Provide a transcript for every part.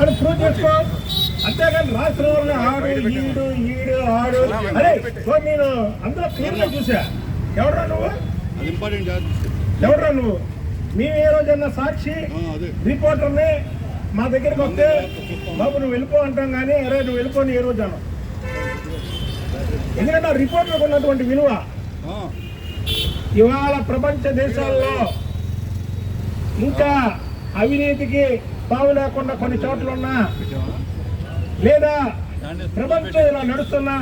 అని ప్రూవ్ చేసుకో. అంతేగాని వాళ్ళని ఆడు ఈడు ఈడు ఆడు. అరే నేను అందులో క్లియర్గా చూసా. ఎవడరా నువ్వు? ఎవడరా నువ్వు? మేము ఏ రోజన్నా సాక్షి? రిపోర్టర్ని మా దగ్గరికి వస్తే బాబు నువ్వు వెళ్ళిపో అంటాం కానీ అరే నువ్వు వెళ్ళిపోని ఏ రోజు అన్నాం. ఎందుకంటే ఆ రిపోర్టర్లకు ఉన్నటువంటి విలువ. ఇవాళ ప్రపంచ దేశాల్లో ఇంకా అవినీతికి తావు లేకుండా కొన్ని చోట్ల ఉన్నా లేదా ప్రపంచం ఇలా నడుస్తున్నా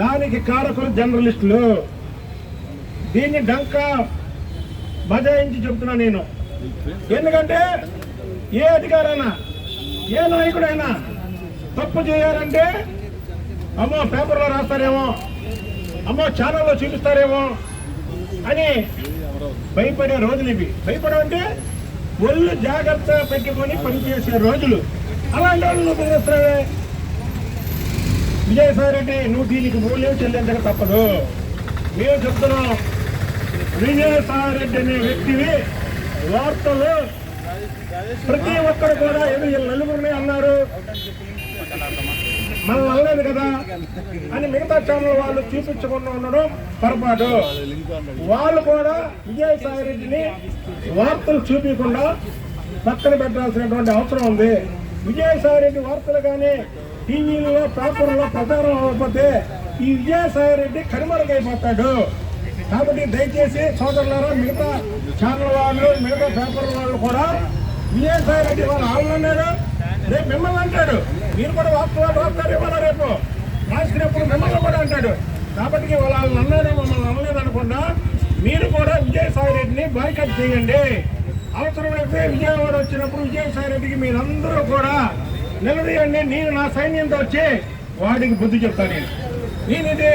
దానికి కారకులు జర్నలిస్టులు. దీన్ని డంకా బజాయించి చెప్తున్నా నేను. ఎందుకంటే ఏ అధికారైనా ఏ నాయకుడైనా తప్పు చేయాలంటే అమ్మో పేపర్లో రాస్తారేమో అమ్మో ఛానల్లో చూపిస్తారేమో అని భయపడే రోజులు ఇవి. భయపడమంటే ఒళ్ళు జాగ్రత్త పెట్టుకొని పనిచేసే రోజులు. అలాంటి వాళ్ళు నువ్వు విజయసాయి రెడ్డి నువ్వు దీనికి మూల్యం చెల్లించక తప్పదు. మేము చెప్తున్నాం విజయసాయి రెడ్డి అనే వ్యక్తివి వార్తలు ప్రతి ఒక్కరు కూడా ఏదో నలుగురిని అన్నారు. మనం వెళ్ళలేదు కదా అని మిగతా ఛానల్ వాళ్ళు చూపించకుండా ఉండడం పొరపాటు. వాళ్ళు కూడా విజయసాయి రెడ్డిని వార్తలు చూపించకుండా పక్కన పెట్టాల్సినటువంటి అవసరం ఉంది. విజయసాయి రెడ్డి వార్తలు కానీ టీవీలో పేపర్లో ప్రచారం అవ్వకపోతే ఈ విజయసాయి రెడ్డి కనుమరుగైపోతాడు. కాబట్టి దయచేసి సోదరులారా మిగతా ఛానల్ వాళ్ళు మిగతా పేపర్ వాళ్ళు కూడా విజయసాయి రెడ్డి వాళ్ళు వాళ్ళు అన్నాడు రేపు మిమ్మల్ని అంటాడు. మీరు కూడా వాస్తవాలు రాస్తారు ఇవాళ రేపు? రాసినప్పుడు మిమ్మల్ని కూడా అంటాడు. కాబట్టి వాళ్ళని అన్నాడు మమ్మల్ని అనలేదు అనకుండా మీరు కూడా విజయసాయి రెడ్డిని బాయ్కట్ చేయండి. అవసరమైతే విజయవాడ వచ్చినప్పుడు విజయసాయి రెడ్డికి మీరందరూ కూడా నిలదీయండి. నేను నా సైన్యంతో వచ్చి వాడికి బుద్ధి చెప్తాను నేను. నేను ఇది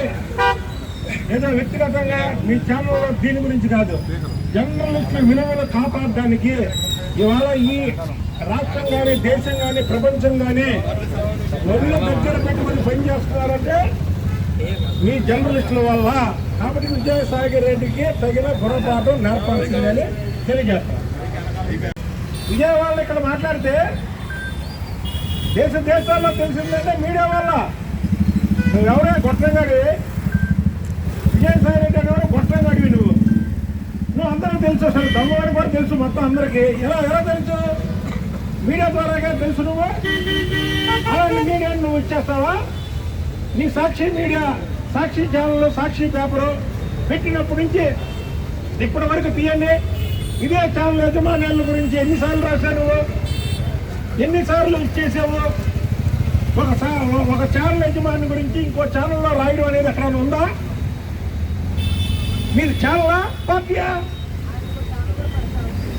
ఏదో వ్యక్తిగతంగా మీ ఛానల్లో దీని గురించి కాదు. జర్నలిస్టుల విలువలు కాపాడడానికి ఇవాళ ఈ రాష్ట్రం కానీ దేశం కానీ ప్రపంచం కానీ ఒళ్ళు దగ్గర పెట్టుకుని పనిచేస్తున్నారంటే మీ జర్నలిస్టుల వల్ల. కాబట్టి విజయసాగర్ రెడ్డికి తగిన పొరపాటు నేర్పాల్సిందని తెలియజేస్తాను విజయవాడ ఇక్కడ మాట్లాడితే దేశ దేశాల్లో తెలిసిందంటే మీడియా వల్ల. నువ్వెవరే గొట్టంగాడి విజయసాయి రెడ్డి అనేవాడు గొట్టంగాడివి నువ్వు నువ్వు తెలుసు అసలు దమ్మవాడికి కూడా తెలుసు మొత్తం అందరికీ. ఎలా ఎలా తెలుసు? మీడియా ద్వారాగా తెలుసు నువ్వు? అలాంటి మీడియా నువ్వు ఇచ్చేస్తావా? నీ Sakshi media Sakshi channel Sakshi paper పెట్టినప్పటి నుంచి ఇప్పటి వరకు తీయండి. ఇదే ఛానల్ యజమానుల గురించి ఎన్నిసార్లు రాశావు నువ్వు? ఎన్నిసార్లు ఇచ్చేసావు? ఒక సా- ఒక ఛానల్ యజమాని గురించి ఇంకో ఛానల్లో రాయడం అనేది ఎక్కడ ఉందా? మీరు ఛానలా పార్టీయా?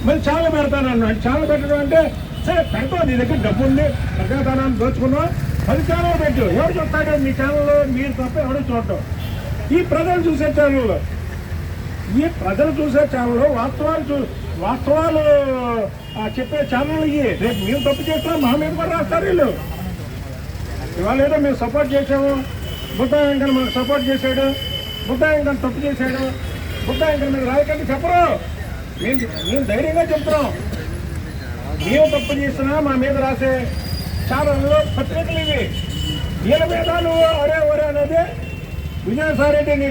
మరి చాలా పెడతానన్నాడు. చాలా పెట్టడం అంటే సరే పెడతావు నీ దగ్గర డబ్బు ఉంది ప్రజాధనాన్ని దోచుకున్నావు? పది ఛానల్ పెట్టు. ఎవరు చూస్తాడు? మీ ఛానల్లో మీరు తప్ప ఎవరు చూడటం ఈ ప్రజలు చూసే ఛానల్లో ఈ ప్రజలు చూసే ఛానల్లో వాస్తవాలు చూ వాస్తవాలు చెప్పే ఛానల్ ఇవి రేపు మేము తప్పు చేస్తాం మా మీద కూడా రాస్తారు వీళ్ళు. ఇవాళ ఏదో మేము సపోర్ట్ చేసాము బుద్ధ వెంకన్న మనకు సపోర్ట్ చేశాడు. బుద్ధ వెంకన్న తప్పు చేశాడు. బుద్ధ వెంకన్న మీరు రాయకండి చెప్పరు. మేము మేము ధైర్యంగా చెప్తున్నాం. మేము తప్పు చేసినా మా మీద రాసే ఛానల్లో పత్రికలు ఇవి. వీళ్ళ మీద నువ్వు ఒరే ఒరే అనేది విజయసాయి రెడ్డి నీ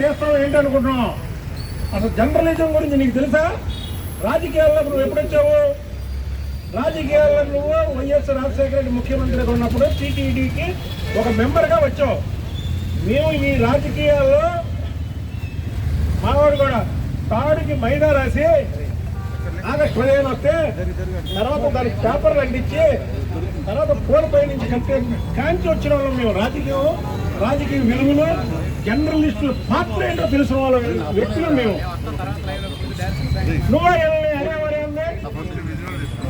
చేస్తావు ఏంటి అనుకుంటున్నావు? అసలు జర్నలిజం గురించి నీకు తెలుసా? రాజకీయాల్లో నువ్వు ఎప్పుడొచ్చావు రాజకీయాల్లో నువ్వు వైఎస్ రాజశేఖర రెడ్డి ముఖ్యమంత్రిగా ఉన్నప్పుడు టీటీడీకి ఒక మెంబర్గా వచ్చావు. మేము ఈ రాజకీయాల్లో మావాడు కూడా తాడుకి మైదా రాసి ఆగస్టు పదిహేను వస్తే తర్వాత దానికి పేపర్లు అంటించి తర్వాత ఫోన్ పై నుంచి కట్టే కాంచి వచ్చిన వాళ్ళం మేము రాజకీయం రాజకీయ విలువలు జర్నలిస్టుల పాత్ర ఏంటో తెలిసిన వాళ్ళ వ్యక్తులు మేము. నువ్వే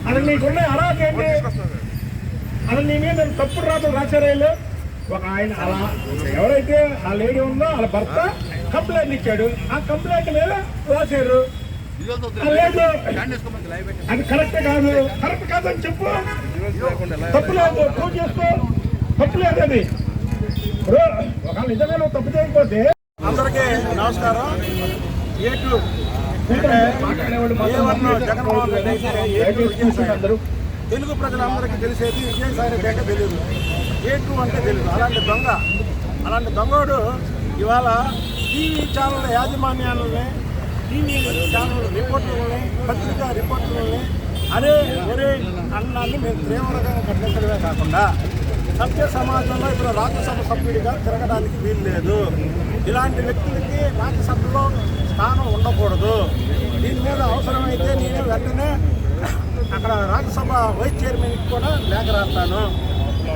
అది నీకున్న అర్హత ఏంటి అది నీ మీద తప్పుడు రాతలు రాశారు ఒక ఆయన అలా ఎవరైతే ఆ లేడీ ఉందో వాళ్ళ భర్త కంప్లైంట్ ఇచ్చాడు. ఆ కంప్లైంట్ మీద రాశారు. అది కరెక్ట్ కాదు. కరెక్ట్ కాదని చెప్పు. తప్పు లేదు. ప్రూవ్ చేసుకో. తప్పు లేదు అది. ఒకవేళ నిజంగా నువ్వు తప్పు చేయకపోతే అందరికీ నమస్కారం. ఏ జగన్మోహన్ రెడ్డి అయితే. అందరూ. తెలుగు ప్రజలందరికీ తెలిసేది విజయసాయి అంటే తెలియదు ఏ టూ అంటే తెలియదు అలాంటి దొంగ. అలాంటి దొంగోడు ఇవాళ టీవీ ఛానల్ యాజమాన్యాలని టీవీ ఛానల్ రిపోర్టర్లని పత్రికా రిపోర్టర్లని అరే ఒరే అన్నాన్ని మేము తీవ్రంగా ఖండించడమే కాకుండా సభ్య సమాజంలో ఇప్పుడు రాజ్యసభ సభ్యుడిగా తిరగడానికి వీలు లేదు ఇలాంటి వ్యక్తులకి రాజ్యసభలో స్థానం ఉండకూడదు. దీని మీద అవసరమైతే నేను వెంటనే అక్కడ రాజ్యసభ వైస్ చైర్మన్కి కూడా లేఖ రాస్తాను.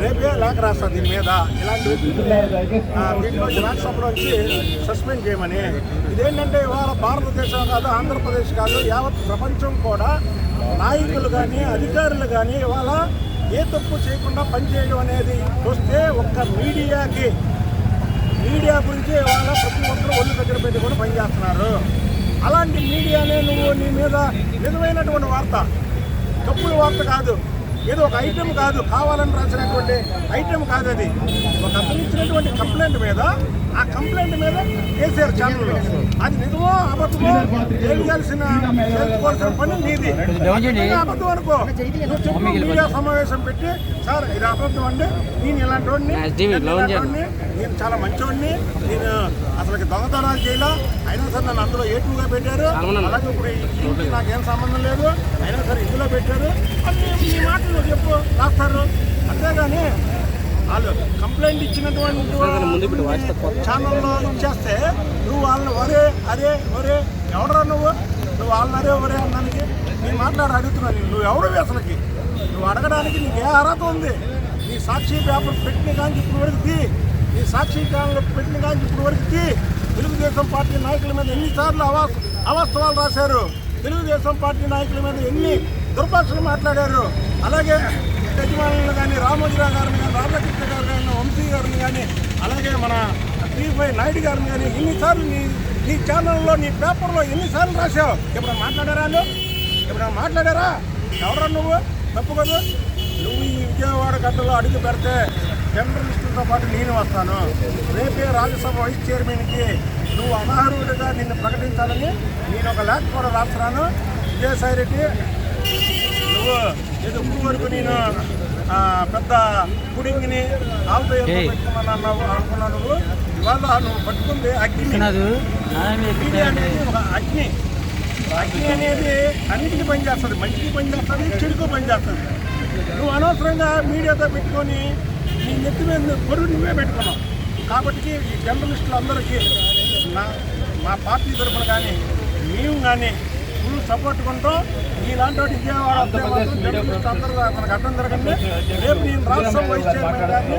రేపే లేఖ రాస్తారు దీని మీద. ఇలాంటి వ్యక్తులు ఆ, వచ్చి రాజ్యసభలోంచి సస్పెండ్ చేయమని. ఇదేంటంటే ఇవాళ భారతదేశం కాదు ఆంధ్రప్రదేశ్ కాదు యావత్ ప్రపంచం కూడా నాయకులు కానీ అధికారులు కానీ ఇవాళ ఏ తప్పు చేయకుండా పనిచేయడం అనేది వస్తే ఒక్క మీడియాకి మీడియా గురించి ఇవాళ ప్రతి ఒక్కరు ఒళ్ళు దగ్గర పెట్టి కూడా పనిచేస్తున్నారు అలాంటి మీడియానే నువ్వు నీ మీద నిజమైనటువంటి వార్త తప్పుడు వార్త కాదు. ఏదో ఒక ఐటెం కాదు కావాలని రాసినటువంటి ఐటెం కాదు అది. ఒక అతను ఇచ్చినటువంటి కంప్లైంట్ మీద ఆ కంప్లైంట్ మీద కేసీఆర్ ఛానల్ అది నిజమో అబద్ధమో తెలియాల్సిన తెలుసుకోవాల్సిన పని నీది. అబద్ధం అనుకో. మీడియా సమావేశం పెట్టి సార్ ఇది అబద్ధం అండి. నేను ఇలాంటి వాడిని నేను ఇలాంటి వాడిని, నేను చాలా మంచివాడిని నేను అసలు దొంగతనాలు చేయాల. అయినా సరే నన్ను అందులో ఏటుగా పెట్టారు. అలాగే ఇప్పుడు నాకేం సంబంధం లేదు. అయినా సరే ఇందులో పెట్టారు. అని ఈ మాటలు చెప్పు రాస్తారు. అంతేగాని వాళ్ళు కంప్లైంట్ ఇచ్చినటువంటి ఛానల్లో ఇచ్చేస్తే నువ్వు వాళ్ళని ఒరే అరే ఒరే ఎవడరా నువ్వు? నువ్వు వాళ్ళని అరే ఒరే అన్నానికి నేను మాట్లాడి అడుగుతున్నాను నువ్వు ఎవడు అసలుకి? నువ్వు అడగడానికి నీకు ఏ అర్హత ఉంది? నీ సాక్షి పేపర్ పెట్టిన కానీ ఇప్పుడు వరకు తీ. నీ సాక్షి ఛానల్ పెట్టిన కానీ ఇప్పుడు వరకు తీ. తెలుగుదేశం పార్టీ నాయకుల మీద ఎన్నిసార్లు అవాస్ అవాస్తవాలు రాశారు. తెలుగుదేశం పార్టీ నాయకుల మీద ఎన్ని దుర్భాషలు మాట్లాడారు? అలాగే యజమానులను కానీ రామోజీరావు గారిని కానీ రాధాకృష్ణ గారు కానీ వంశీ గారిని కానీ అలాగే మన టీవై నాయుడు గారిని కానీ ఎన్నిసార్లు నీ నీ ఛానల్లో నీ పేపర్లో ఎన్నిసార్లు రాశావు? ఇప్పుడు మాట్లాడారా నువ్వు? ఇప్పుడు మాట్లాడారా? ఎవరా నువ్వు? తప్పు కదా? నువ్వు ఈ విజయవాడ గడ్డలో అడుగు పెడితే జర్నలిస్టులతో పాటు నేను వస్తాను. రేపే రాజ్యసభ వైస్ చైర్మన్కి నువ్వు అనర్హుడిగా నిన్ను ప్రకటించాలని నేను ఒక లేఖ కూడా రాస్తున్నాను. విజయసాయి రెడ్డి ఇది ఇప్పుడు వరకు నేను పెద్ద పుడింగిని ఆవుతో పెట్టుకున్నాను అన్నావు అనుకున్నావు నువ్వు. ఇవాళ నువ్వు పట్టుకుంది అగ్ని. అగ్ని అనేది ఒక అగ్ని. అగ్ని అనేది అన్నిటికీ పనిచేస్తుంది మంచికి పనిచేస్తుంది చెడుకు పనిచేస్తుంది నువ్వు అనవసరంగా మీడియాతో పెట్టుకొని నీ నెత్తి మీద పొరుగు నువ్వే పెట్టుకున్నావు. కాబట్టి ఈ జర్నలిస్టులు అందరికీ నా మా పార్టీ తరఫున కానీ మేము కానీ ఫుల్ సపోర్ట్ కొంటాం ఇలాంటి వాటి విజయవాడ అందరూ మనకు అడ్డం జరగండి రేపు నేను రాష్ట్రం వైస్ చైర్మన్ గారిని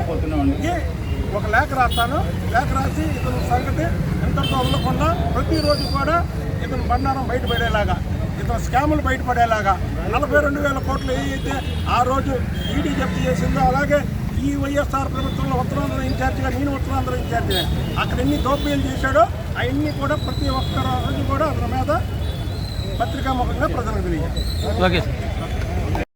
ఒక లేఖ రాస్తాను. లేఖ రాసి ఇతను సంగతి ఎంతతో ఉండకుండా ప్రతిరోజు కూడా ఇతను బండారం బయటపడేలాగా ఇతను స్కాములు బయటపడేలాగా నలభై రెండు వేల కోట్లు ఏదైతే ఆ రోజు ఈడీ జప్తు చేసిందో అలాగే ఈ వైఎస్ఆర్ ప్రభుత్వంలో ఉత్తరాంధ్ర ఇన్ఛార్జిగా నేను ఉత్తరాంధ్ర ఇన్ఛార్జిగా అక్కడ ఎన్ని దోపిడీలు చేశాడో అవన్నీ కూడా ప్రతి ఒక్క రోజు కూడా అతని మీద పత్రికాముఖంగా ప్రజలకు తెలియజేస్తాం. Okay sir.